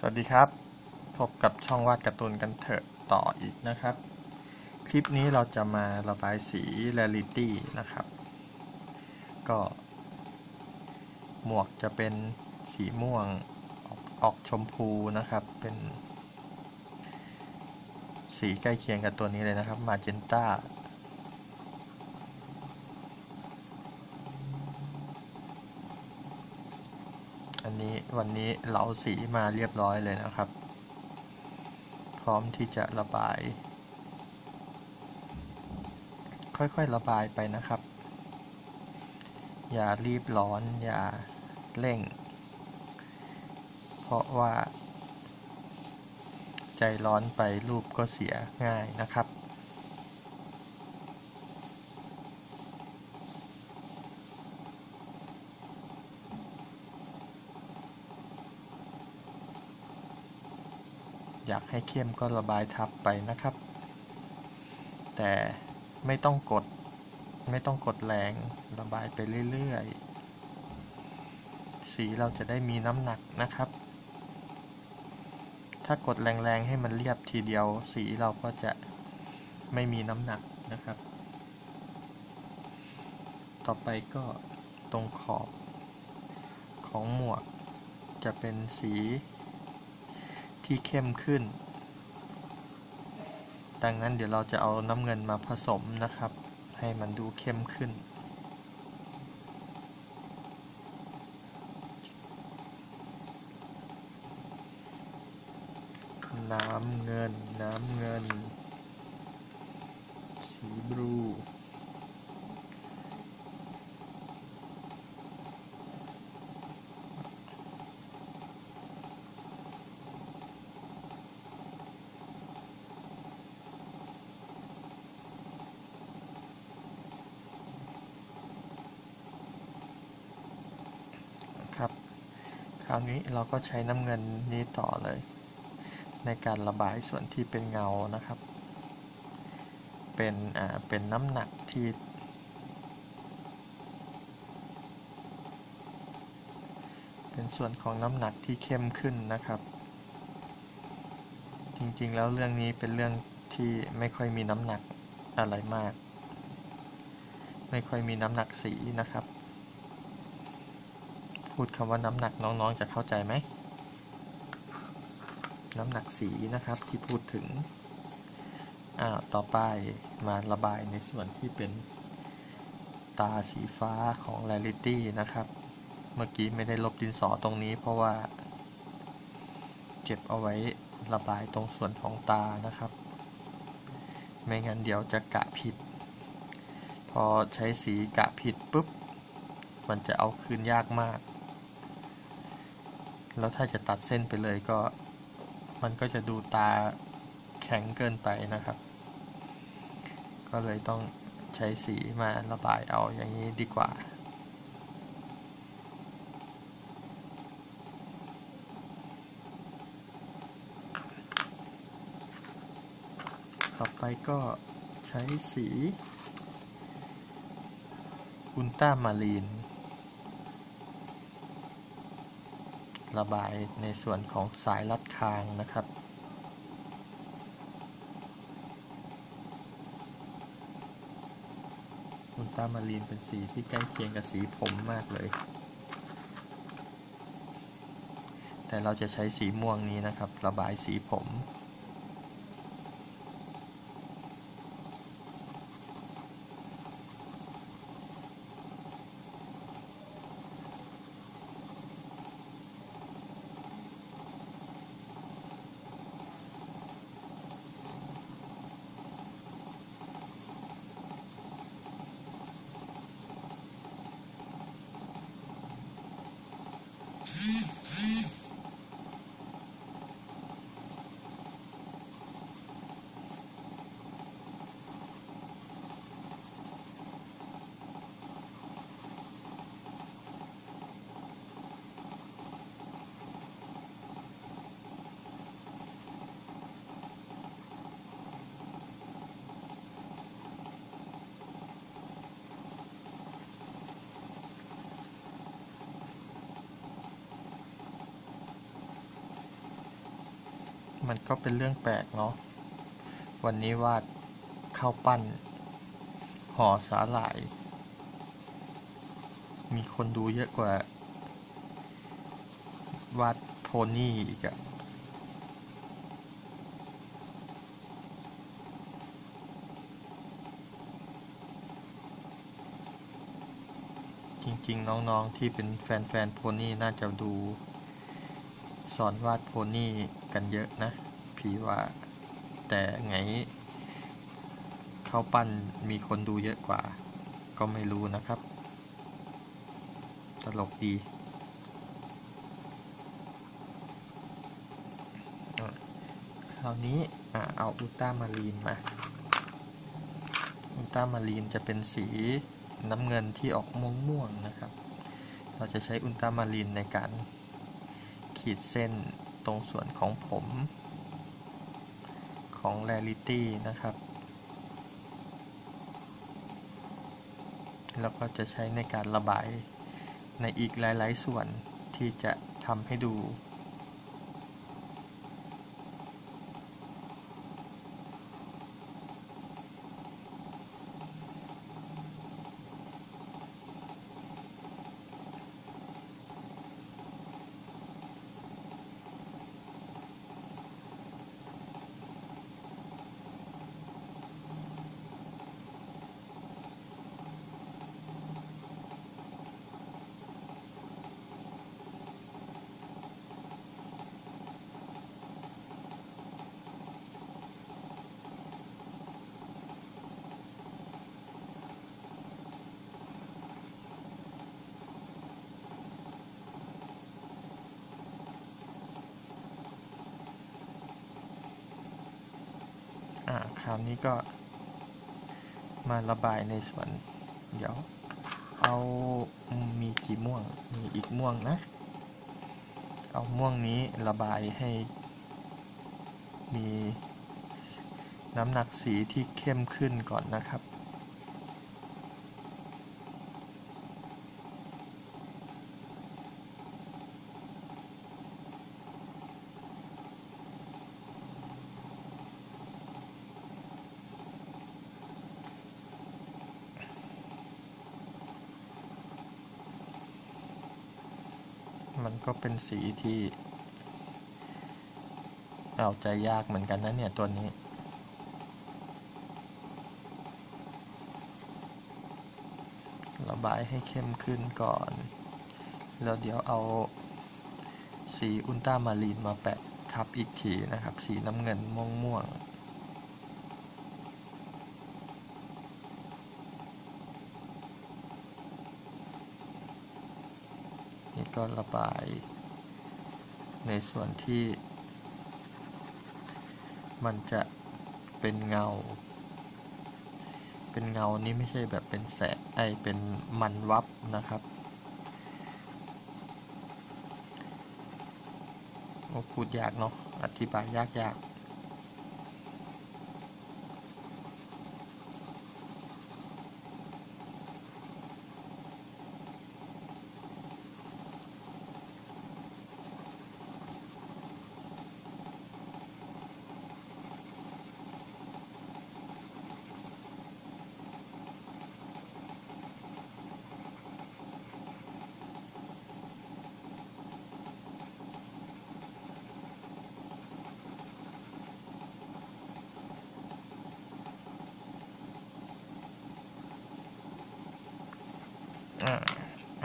สวัสดีครับ พบกับช่องวาดการ์ตูนกันเถอะต่ออีกนะครับ คลิปนี้เราจะมาระบายสี Rarity นะครับ ก็ หมวกจะเป็นสีม่วงออกออกชมพูนะครับ เป็น สีใกล้เคียงกับตัวนี้เลยนะครับมาเจนต้า นี้วันนี้เหลาสีมาเรียบร้อยเลยนะครับ พร้อมที่จะระบาย ค่อยๆระบายไปนะครับ อย่ารีบร้อน อย่าเร่ง เพราะว่า ใจร้อนไปรูปก็เสียง่ายนะครับ อยาก ให้เข้มก็ระบายทับไปนะครับ แต่ไม่ต้องกดไม่ต้องกดแรงระบายไปเรื่อยๆ สีเราจะได้มีน้ำหนักนะครับ ถ้ากดแรงๆให้มันเรียบทีเดียว สีเราก็จะไม่มีน้ำหนักนะครับ ต่อไปก็ตรงขอบของหมวกจะเป็นสี ที่เข้มขึ้น ดังนั้นเดี๋ยวเราจะเอาน้ำเงินมาผสมนะครับ ให้มันดูเข้มขึ้นำเงิน น้ำเงิน สีบลู ครับ คราวนี้เราก็ใช้น้ำเงินนี้ต่อเลย ในการระบายส่วนที่เป็นเงานะครับ เป็นอ่าเป็นน้ำหนักที่เป็นส่วนของน้ำหนักที่เข้มขึ้นนะครับ จริงๆแล้วเรื่องนี้เป็นเรื่องที่ไม่ค่อยมีน้ำหนักอะไรมาก ไม่ค่อยมีน้ำหนักสีนะครับ พูดคำว่าน้ำหนักน้องๆจะเข้าใจไหม น้ำหนักสีนะครับที่พูดถึงอ้าต่อไปมาระบายในส่วนที่เป็นตาสีฟ้าของ Rarity นะครับ เมื่อกี้ไม่ได้ลบดินสอตรงนี้เพราะว่า เก็บเอาไว้ระบายตรงส่วนของตานะครับ ไม่งั้นเดี๋ยวจะกะผิด พอใช้สีกะผิดปุ๊บ มันจะเอาคืนยากมาก แล้วถ้าจะตัดเส้นไปเลยก็ มันก็จะดูตาแข็งเกินไปนะครับ ก็เลยต้องใช้สีมาระบายเอาอย่างนี้ดีกว่าต่อไปก็ใช้สีอุลตรามารีน ระบายในส่วนของสายลัดคางนะครับ อุลตรามารีนเป็นสีที่ใกล้เคียงกับสีผมมากเลย แต่เราจะใช้สีม่วงนี้นะครับ ระบายสีผม มันก็เป็นเรื่องแปลกเนาะ วันนี้วาดข้าวปั้นห่อสาหร่าย มีคนดูเยอะกว่า วาดโพนี่อีกอะจริงๆ น้องๆ ที่เป็นแฟนๆ โพนี่น่าจะดู สอนวาดโพนี่กันเยอะนะผีว่า แต่ไงเข้าปั้นมีคนดูเยอะกว่า ก็ไม่รู้นะครับ ตลกดีคราวนี้เอาอุลตรามารีนมา อุลตรามารีนจะเป็นสีน้ำเงินที่ออกม่วงๆนะครับ เราจะใช้อุลตรามารีนในการ ขีดเส้นตรงส่วนของผมของ Rarity นะครับ แล้วก็จะใช้ในการระบายในอีกหลาย ๆ ส่วนที่จะทำให้ดู คราวนี้ก็มาระบายในส่วน เดี๋ยว เอามีกี่ม่วง มีอีกม่วงนะ เอาม่วงนี้ระบายให้ มีน้ำหนักสีที่เข้มขึ้นก่อนนะครับ ก็เป็นสีที่เอาใจยากเหมือนกันนะเนี่ยตัวนี้ ระบายให้เข้มขึ้นก่อน แล้วเดี๋ยวเอาสีอุลตรามารีนมาแปะทับอีกทีนะครับ สีน้ำเงินม่วงม่วงนี่ ก็ระบาย ในส่วนที่ มันจะเป็นเงา เป็นเงานี่ไม่ใช่แบบเป็นแสงไอเป็นมันวับนะครับโอ้พูดยากเนาะอธิบายยากย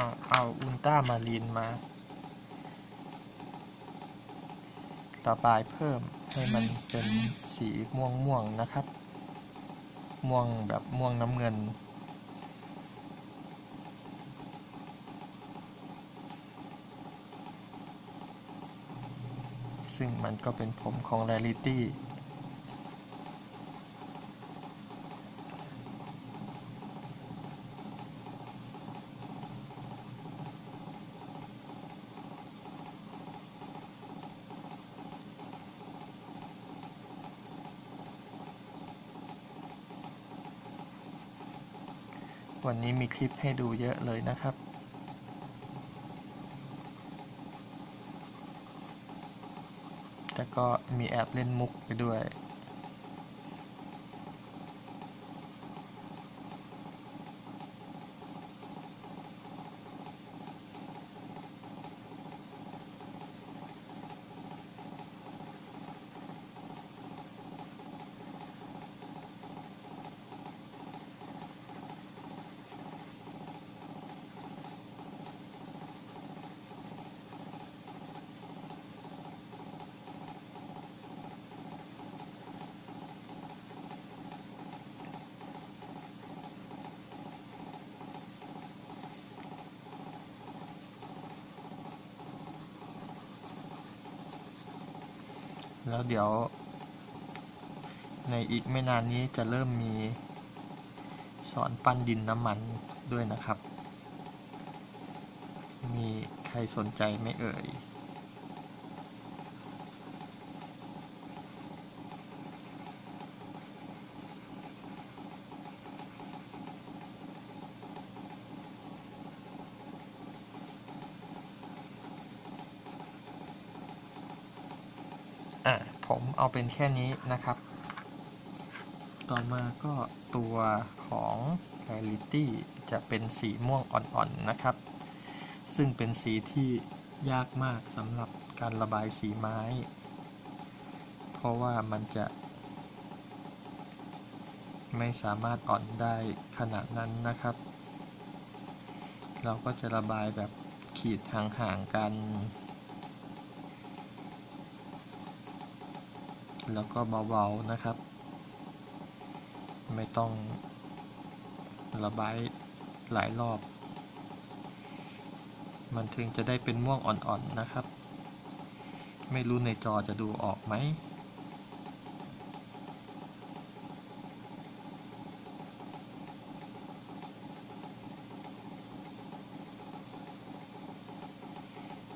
าเอาอุลตรามารีนมาระบายเพิ่มให้มันเป็นสีม่วงม่วงนะครับ ม่วงแบบม่วงน้ำเงิน ซึ่งมันก็เป็นผมของ Rarity วันนี้มีคลิปให้ดูเยอะเลยนะครับ แต่ก็มีแอบเล่นมุกไปด้วย แล้วเดี๋ยว ในอีกไม่นานนี้จะเริ่มมีสอนปั้นดินน้ำมันด้วยนะครับ มีใครสนใจไม่เอ่ย อะ ผม เอาเป็นแค่นี้นะครับ ต่อมาก็ตัวของ Reality จะเป็นสีม่วงอ่อนๆนะครับ ซึ่งเป็นสีที่ยากมากสำหรับการระบายสีไม้ เพราะว่ามันจะ ไม่สามารถอ่อนได้ขนาดนั้นนะครับ เราก็จะระบายแบบขีดห่างๆกัน แล้วก็เบาๆนะครับ ไม่ต้องระบายหลายรอบ มันถึงจะได้เป็นม่วงอ่อนๆนะครับ ไม่รู้ในจอจะดูออกไหม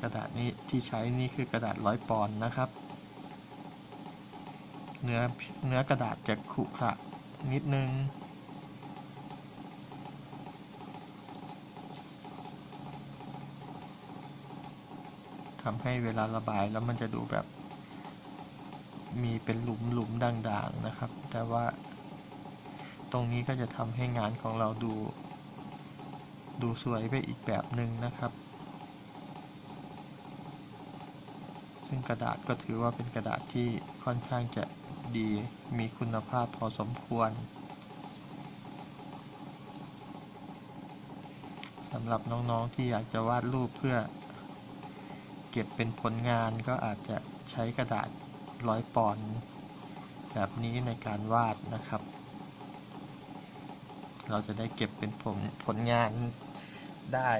กระดาษนี้ที่ใช้นี่คือกระดาษร้อยปอนด์นะครับ เนื้อเนื้อกระดาษจะขรุขระนิดนึง ทำให้เวลาระบายแล้วมันจะดูแบบ มีเป็นหลุมหลุมด่างๆนะครับ แต่ว่าตรงนี้ก็จะทำให้งานของเราดู ดูสวยไปอีกแบบหนึ่งนะครับ ซึ่งกระดาษก็ถือว่าเป็นกระดาษที่ค่อนข้างจะดีมีคุณภาพพอสมควรสำหรับน้องๆที่อยากจะวาดรูปเพื่อ เก็บเป็นผลงานก็อาจจะใช้กระดาษร้อยปอนด์แบบนี้ในการวาดนะครับ เราจะได้เก็บเป็นผลผลงานได้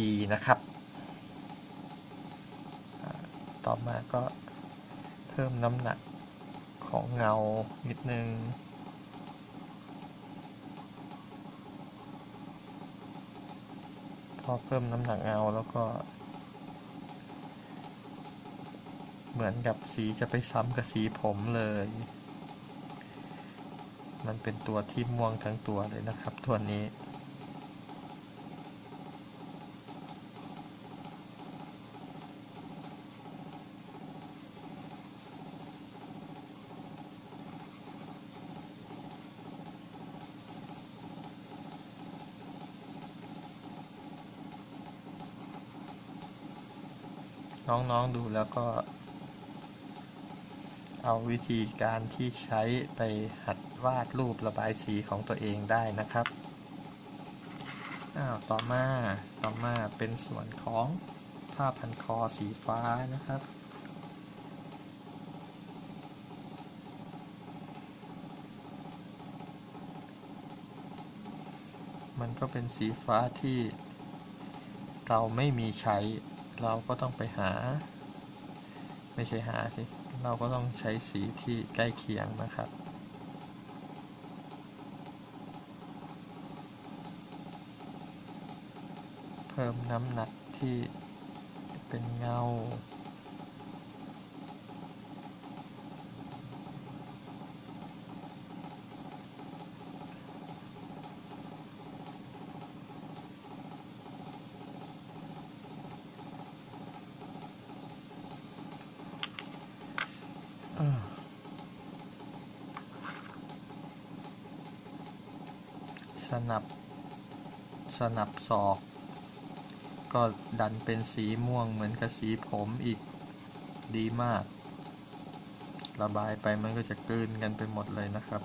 ดีๆนะครับ ต่อมาก็เพิ่มน้ำหนักของเงานิดนึงพอเพิ่มน้ำหนักเงาแล้วก็ เหมือนกับสีจะไปซ้ำกับสีผมเลย มันเป็นตัวที่ม่วงทั้งตัวเลยนะครับ ตัวนี้ น้องๆดูแล้วก็ เอาวิธีการที่ใช้ไปหัดวาดรูประบายสีของตัวเองได้นะครับอ้าวต่อมาต่อมาเป็นส่วนของผ้าพันคอสีฟ้านะครับมันก็เป็นสีฟ้าที่เราไม่มีใช้ เราก็ต้องไปหา ไม่ใช่หาสิ เราก็ต้องใช้สีที่ใกล้เคียงนะครับเพิ่มน้ำหนักที่เป็นเงา สนับ สนับศอก ก็ดันเป็นสีม่วงเหมือนกับสีผมอีกดีมาก ระบายไปมันก็จะกลืนกันไปหมดเลยนะครับ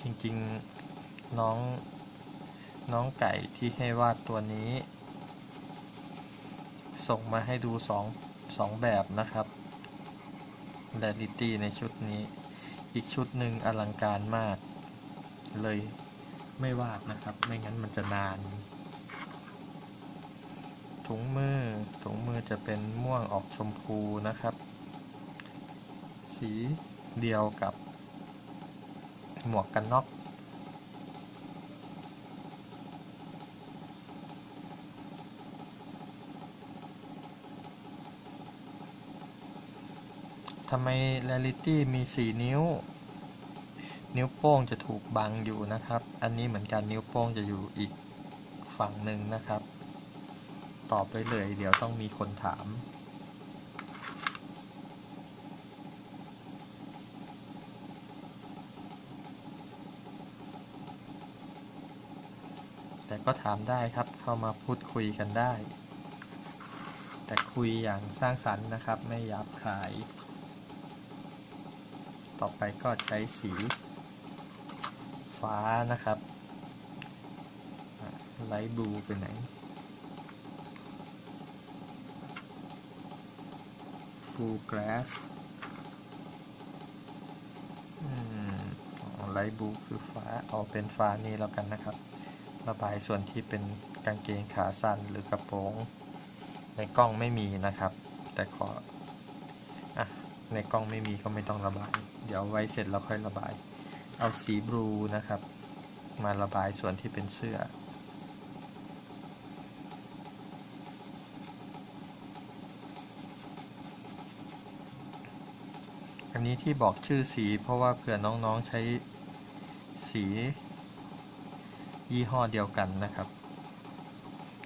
จริงๆน้องน้องไก่ที่ให้วาดตัวนี้ ส่งมาให้ดูสองสองแบบนะครับ แดลิตี้ในชุดนี้ อีกชุดหนึ่งอลังการมาก เลยไม่วาดนะครับ ไม่งั้นมันจะนาน ถุงมือ ถุงมือจะเป็นม่วงออกชมพูนะครับ สีเดียวกับหมวกกันน็อก ทำไม Reality มี 4 นิ้ว นิ้วโป้งจะถูกบังอยู่นะครับ อันนี้เหมือนกันนิ้วโป้งจะอยู่อีกฝั่งหนึ่งนะครับ ตอบไปเลย เดี๋ยวต้องมีคนถามแต่ก็ถามได้ครับ เข้ามาพูดคุยกันได้ แต่คุยอย่างสร้างสรรค์นะครับ ไม่หยาบคาย ต่อไปก็ใช้สีฟ้านะครับไลท์บลูไปไหน บลูก a สไลท์บลูคือฟ้า เอาเป็นฟ้านี้แล้วกันนะครับ ระบายส่วนที่เป็นกางเกงขาสั้นหรือกระโปรง ในกล้องไม่มีนะครับ แต่ขอ ในกล้องไม่มีก็ไม่ต้องระบาย เดี๋ยวไว้เสร็จแล้วค่อยระบาย เอาสีบลูนะครับ มาระบายส่วนที่เป็นเสื้อ อันนี้ที่บอกชื่อสีเพราะว่าเผื่อน้องๆใช้สียี่ห้อเดียวกันนะครับ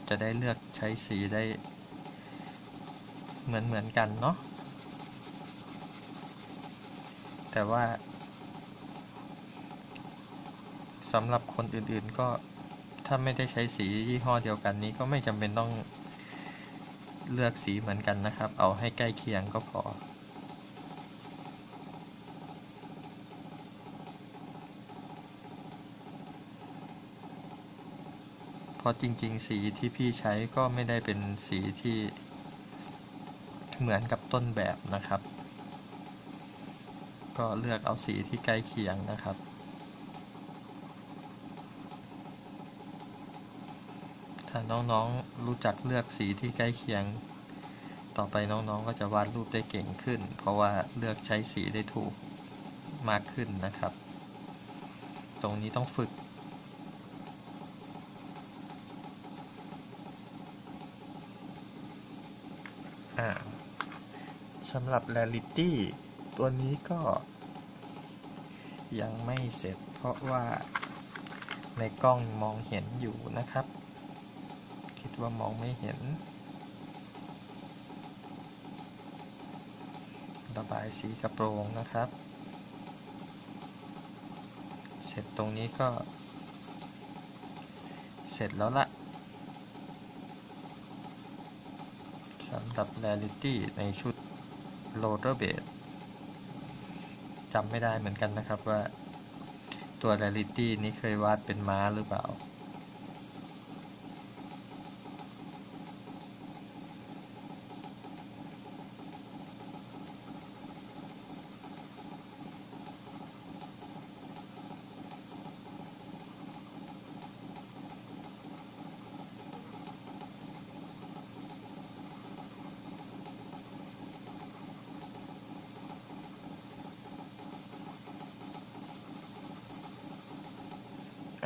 จะได้เลือกใช้สีได้เหมือนเหมือนกันเนาะ แต่ว่าสำหรับคนอื่นๆก็ถ้าไม่ได้ใช้สียี่ห้อเดียวกันนี้ก็ไม่จำเป็นต้องเลือกสีเหมือนกันนะครับ เอาให้ใกล้เคียงก็พอ เพราะจริงๆ สีที่พี่ใช้ก็ไม่ได้เป็นสีที่เหมือนกับต้นแบบนะครับ ก็เลือกเอาสีที่ใกล้เคียงนะครับ ถ้าน้องๆรู้จักเลือกสีที่ใกล้เคียง ต่อไปน้องๆก็จะวาดรูปได้เก่งขึ้น เพราะว่าเลือกใช้สีได้ถูกมากขึ้นนะครับ ตรงนี้ต้องฝึกสำหรับ Reality ตัวนี้ก็ยังไม่เสร็จเพราะว่าในกล้องมองเห็นอยู่นะครับ คิดว่ามองไม่เห็น ระบายสีกระโปรงนะครับ เสร็จตรงนี้ก็ เสร็จแล้วละสำหรับ Reality ในชุด Roller b a s จำไม่ได้เหมือนกันนะครับว่าตัว Reality นี้เคย วาดเป็นม้าหรือเปล่า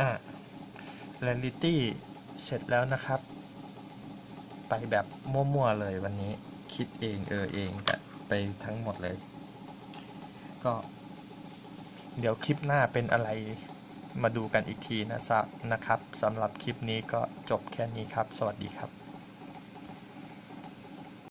อ่า Reality เสร็จแล้วนะครับ ไปแบบมั่วๆเลยวันนี้คิดเองเออเองแต่ไปทั้งหมดเลย ก็ เดี๋ยวคลิปหน้าเป็นอะไรมาดูกันอีกทีนะนะครับสำหรับคลิปนี้ก็จบแค่นี้ครับ สวัสดีครับ